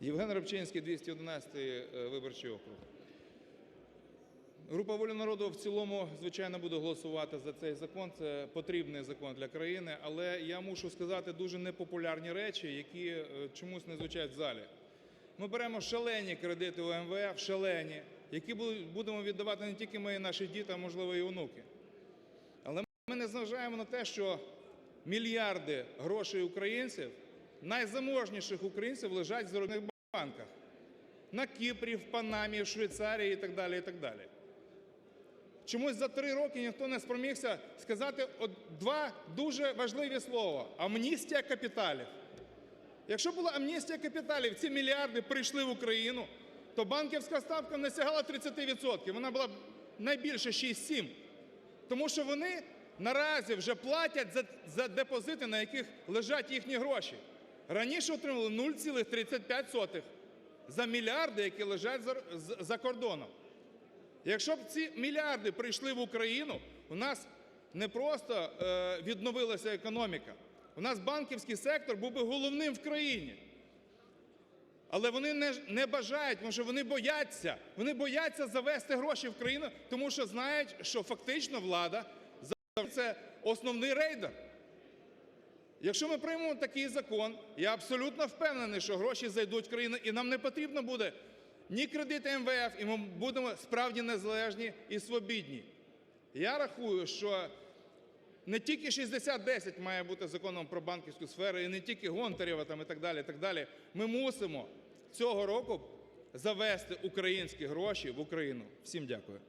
Євген Рибчинський, 211 виборчий округ. Група "Воля народу" в цілому, звичайно, буде голосувати за цей закон. Це потрібний закон для країни. Але я мушу сказати дуже непопулярні речі, які е, чомусь не звучать в залі. Ми беремо шалені кредити у МВФ, шалені, які будемо віддавати не тільки ми наші діти, а можливо і онуки. Але ми не зважаємо на те, що мільярди грошей українців, найзаможніших українців лежать в зарубіжних банках. На Кіпрі, в Панамі, в Швейцарії і так далі, і так далі. Чомусь за три роки ніхто не спромігся сказати два дуже важливі слова – амністія капіталів. Якщо була амністія капіталів, ці мільярди прийшли в Україну, то банківська ставка не сягала 30%, вона була найбільше 6-7. Тому що вони наразі вже платять за, за депозити, на яких лежать їхні гроші. Раніше отримували 0,35 за мільярди, які лежать за, кордоном. Якщо б ці мільярди прийшли в Україну, у нас не просто е, відновилася економіка, у нас банківський сектор був би головним в країні. Але вони не, не бажають, тому що вони бояться. Вони бояться завести гроші в країну, тому що знають, що фактично влада – це основний рейдер. Якщо ми приймемо такий закон, я абсолютно впевнений, що гроші зайдуть в країну, і нам не потрібно буде ні кредити МВФ, і ми будемо справді незалежні і свобідні. Я рахую, що не тільки 6010 має бути законом про банківську сферу, і не тільки Гонтарєва там і так далі, і так далі. Ми мусимо цього року завести українські гроші в Україну. Всім дякую.